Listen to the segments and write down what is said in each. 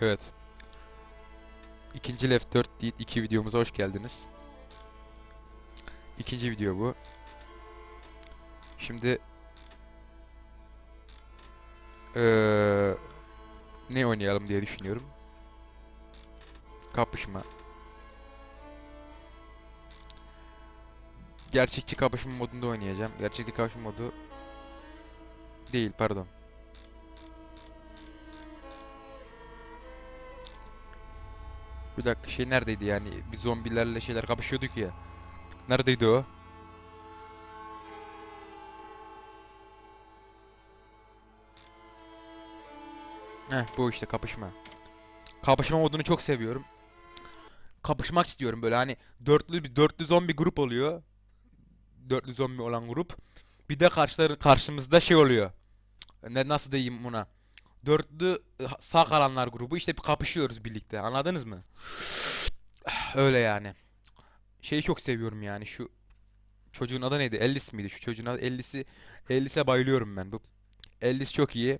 Evet. İkinci Left 4 Dead 2 videomuza hoş geldiniz. İkinci video bu. Şimdi eee, ne oynayalım diye düşünüyorum. Kapışma. Gerçekçi kapışma modunda oynayacağım. Gerçekçi kapışma modu değil, pardon. Bir dakika şey neredeydi yani? Bir zombilerle şeyler kapışıyorduk ya. Neredeydi o? Heh bu işte kapışma. Kapışma modunu çok seviyorum. Kapışmak istiyorum böyle hani dörtlü bir dörtlü zombi grup oluyor. Dörtlü zombi olan grup. Bir de karşıları karşımızda şey oluyor. Ne nasıl diyeyim buna? Dörtlü e, sağ kalanlar grubu işte bir kapışıyoruz birlikte. Anladınız mı? Öyle yani. Şeyi çok seviyorum yani şu çocuğun adı neydi? Ellis miydi? Şu çocuğun adı Ellis'i Ellis'e bayılıyorum ben. Bu Ellis çok iyi.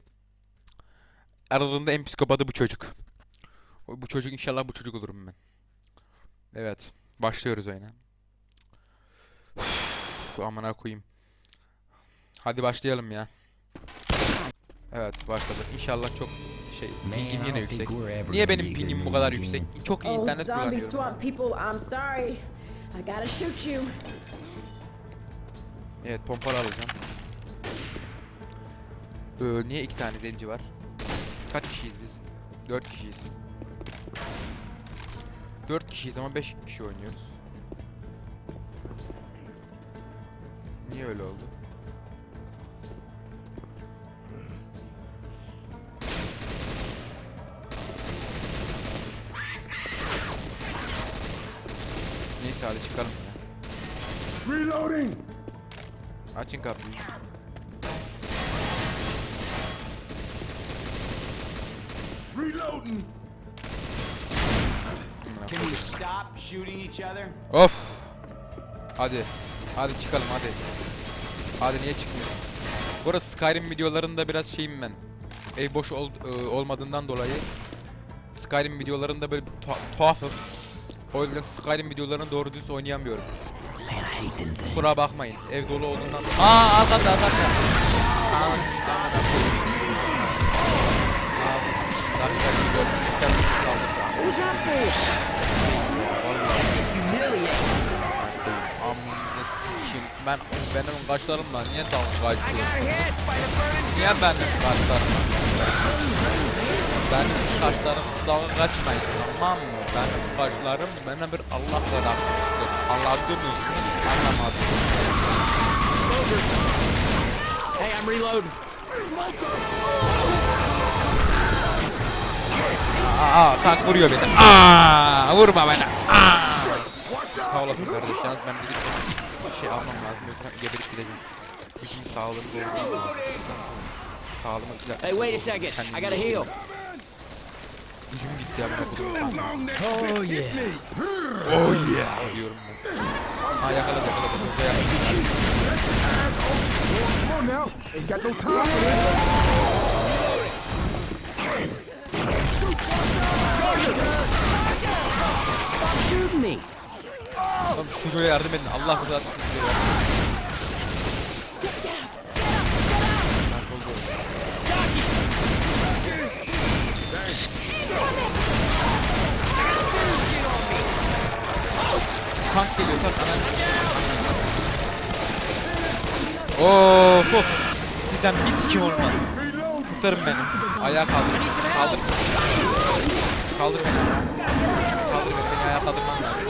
Aralarında en psikopatı bu çocuk. Bu çocuk inşallah bu çocuk olurum ben. Evet. Başlıyoruz oyuna. Üf, Amına koyayım. Hadi başlayalım ya. Evet başladık. İnşallah çok şey pingim yine yüksek. Niye benim pingim bu kadar yüksek? Çok iyi Oh, internet kullanıyorum. Evet pompalı alacağım. Ee, niye iki tane zenci var? Kaç kişiyiz biz? Dört kişiyiz. Dört kişiyiz ama beş kişi oynuyoruz. Niye öyle oldu? Neyse hadi çıkalım ya. Reloading! Açın kapıyı. Reloading! Can you stop shooting each other? Of. Hadi. Hadi çıkalım hadi. Hadi niye çıkmıyorsun? Burası Skyrim videolarında biraz şeyim ben. Ev boş ol- e, olmadığından dolayı Skyrim videolarında böyle bir tuha- tuhafım. O yüzden Skyrim videolarını doğru düz oynayamıyorum. Kusura bakmayın. Ev dolu olduğundan. Aa arkada arkada. Ben benim kaşlarımla niye dalga kaçtı? Niye benim kaşlarımla? Benim kaşlarım dalga kaçmayın tamam mı? Benim kaşlarım bana bir Allah yaratmıştır. Anladınız mı? Anlamadım. Hey, I'm reloading. Aa, aa tank vuruyor beni. Aa, vurma beni. Aa. Sağ olasın kardeş. Yalnız ben gidip bir şey almam lazım. Yoksa geberip gideceğim. Bizim sağlığım doğru. Sağlığımı Hey, wait a second. I gotta heal. Gitti okudum. Oh, yeah. Oh yeah diyorum ben. Ha yakaladı yakaladı. Hızlı yakaladı. Shoot me. Oğlum çocuğa yardım edin. Allah rızası için Of of. Sizden bir sikim olmaz. Kurtarın beni. Ayağa kaldır. Kaldır. Kaldır beni. Kaldır beni. Beni ayağa kaldırman lazım.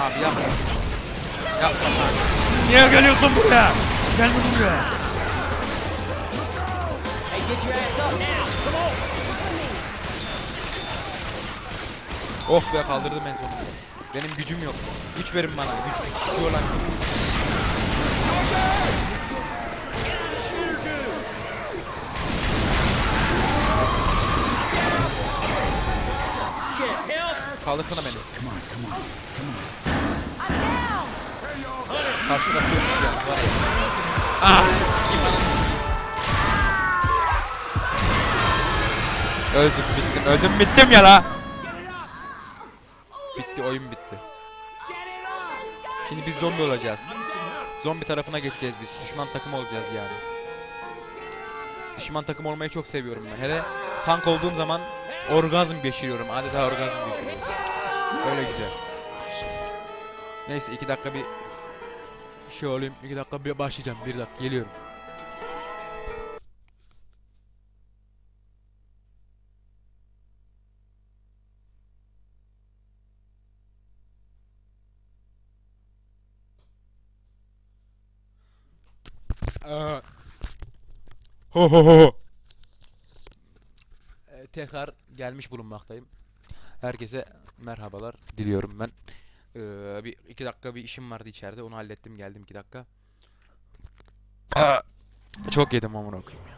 Abi yapma. Yapma. Niye geliyorsun buraya? Gel buraya. Hey, get your ass up now. Oh be kaldırdım en sonunda. Benim gücüm yok. Güç verin bana. Güç. Güçlü olan. Kaldırsana beni. Karşı yok yani. Var ya. Ah! Öldüm bittim. Öldüm bittim ya la. Oyun bitti. Şimdi biz zombi olacağız. Zombi tarafına geçeceğiz biz. Düşman takım olacağız yani. Düşman takım olmayı çok seviyorum ben. Hele tank olduğum zaman orgazm geçiriyorum. Adeta orgazm geçiriyorum. Öyle güzel. Neyse iki dakika bir şey olayım. iki dakika bir başlayacağım. Bir dakika geliyorum. Ho ho ho. Ee, Tekrar gelmiş bulunmaktayım. Herkese merhabalar diliyorum ben. Ee, bir iki dakika bir işim vardı içeride. Onu hallettim geldim iki dakika. Aa, Çok yedim amına koyayım ya.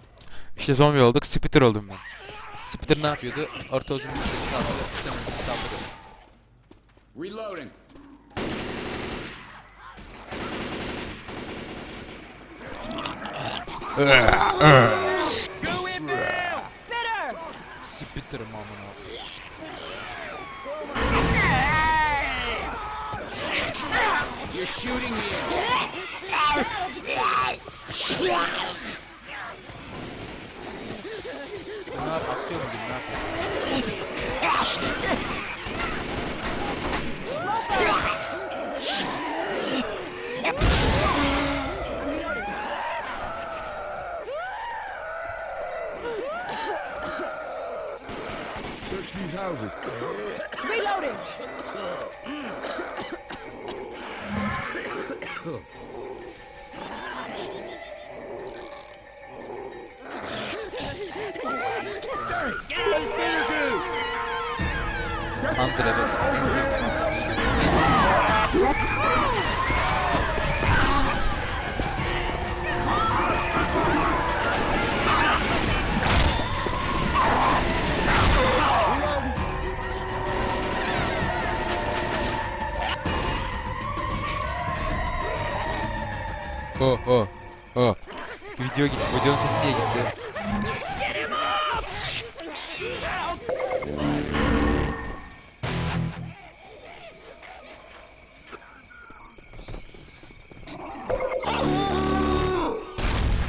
İşte zombi olduk. Spitter oldum ben. Spitter ne yapıyordu? Orta uzun bir şey saldırı. Reloading. Spitter'ım amına koyayım. You're shooting me. Ne yap? Atıyor is. Reloading! Ho ho ho. Video gitti. Videonun sesi niye gitti?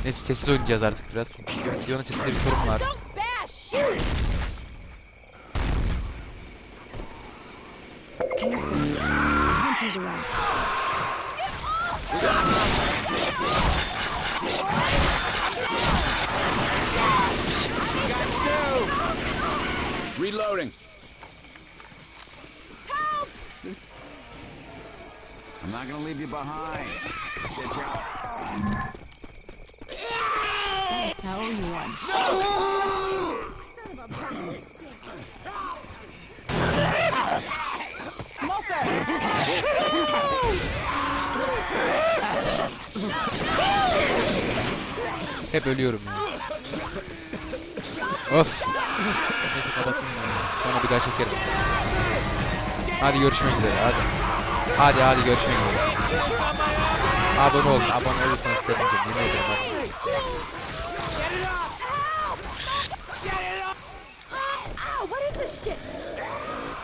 Neyse sessiz oynayacağız artık biraz çünkü videonun sesinde bir sorun var. Don't bash. Shoot. Hunters around. Reloading. I'm not gonna leave you behind. Get out. Tell you one. Smoker. Hep ölüyorum ya. Of. Neyse kapatayım ben. Sonra bir daha çekerim. Hadi görüşmek üzere hadi. Hadi hadi görüşmek üzere. Abone olun. Abone olursanız sevinirim. Yemin ederim abone olun.